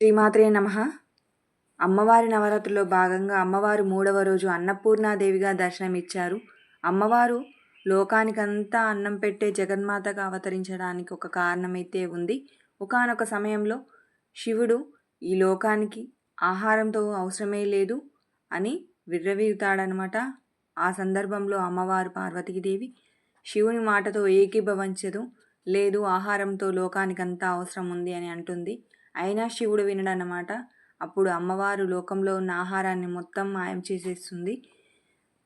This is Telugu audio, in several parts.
శ్రీమాత్రే నమ. అమ్మవారి నవరాత్రిలో భాగంగా అమ్మవారు మూడవ రోజు అన్నపూర్ణాదేవిగా దర్శనమిచ్చారు. అమ్మవారు లోకానికంతా అన్నం పెట్టే జగన్మాతగా అవతరించడానికి ఒక కారణమైతే ఉంది. ఒకనొక సమయంలో శివుడు ఈ లోకానికి ఆహారంతో అవసరమే లేదు అని విర్రవీగుతాడనమాట. ఆ సందర్భంలో అమ్మవారు పార్వతీదేవి శివుని మాటతో ఏకీభవించదు. లేదు ఆహారంతో లోకానికంతా అవసరం ఉంది అని అంటుంది. అయినా శివుడు వినడన్నమాట. అప్పుడు అమ్మవారు లోకంలో ఉన్న ఆహారాన్ని మొత్తం మాయం చేసేస్తుంది.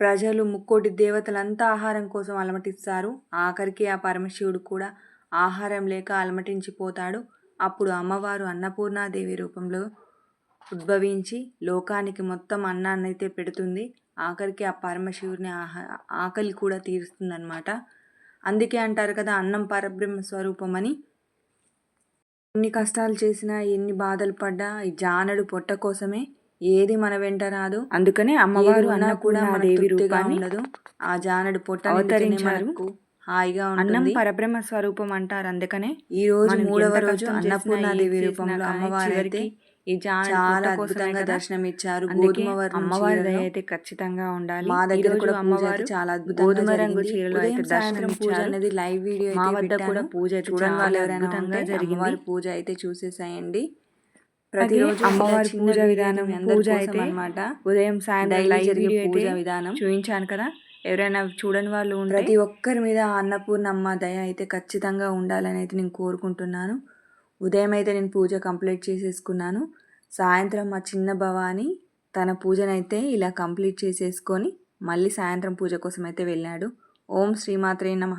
ప్రజలు ముక్కోటి దేవతలంతా ఆహారం కోసం అలమటిస్తారు. ఆఖరికి ఆ పరమశివుడు కూడా ఆహారం లేక అలమటించిపోతాడు. అప్పుడు అమ్మవారు అన్నపూర్ణాదేవి రూపంలో ఉద్భవించి లోకానికి మొత్తం అన్నాన్ని అయితే పెడుతుంది. ఆఖరికి ఆ పరమశివుని ఆహా ఆకలి కూడా తీరుస్తుందన్నమాట. అందుకే అంటారు కదా అన్నం పరబ్రహ్మ స్వరూపం అని ఎన్ని కష్టాలు చేసినా ఎన్ని బాధలు పడ్డా ఈ జానడు పొట్ట కోసమే ఏది మన వెంట రాదు. అందుకనే అమ్మవారు అన్న కూడా దేవి రూపాన్ని ఉండదు. ఆ జానడు పొట్ట అవతరించారు. హాయిగా అన్నం పరబ్రహ్మ స్వరూపం అంటారు. అందుకనే ఈ రోజు మూడవ రోజు అన్నపూర్ణాదేవి రూపంలో అమ్మవారి అయితే ఈ చాలా అద్భుతంగా దర్శనం ఇచ్చారు అమ్మవారి దయ అయితే ఖచ్చితంగా ఉండాలి. మా దగ్గర కూడా అమ్మవారు చాలా అద్భుతంగా గోధుమ రంగు చీరలో అయితే దర్శనం పూజ అనేది లైవ్ వీడియో మా వద్ద కూడా పూజ చూడడం వాళ్ళు ఎవరైనా జరిగింది. పూజ అయితే చూసేసాయండి. ప్రతిరోజు అమ్మవారి పూజ విధానం పూజ అయితే అనమాట ఉదయం సాయంత్రం లైవ్ వీడియో పూజ విధానం. చూపించాను కదా? ఎవరైనా చూడని వాళ్ళు ప్రతి ఒక్కరి మీద అన్నపూర్ణమ్మ దయ అయితే ఖచ్చితంగా ఉండాలని అయితే నేను కోరుకుంటున్నాను. ఉదయం అయితే నేను పూజ కంప్లీట్ చేసేసుకున్నాను. సాయంత్రం మా చిన్న భవాని తన పూజనైతే ఇలా కంప్లీట్ చేసేసుకొని మళ్ళీ సాయంత్రం పూజ కోసం అయితే వెళ్ళాడు. ఓం శ్రీమాత్రే నమ.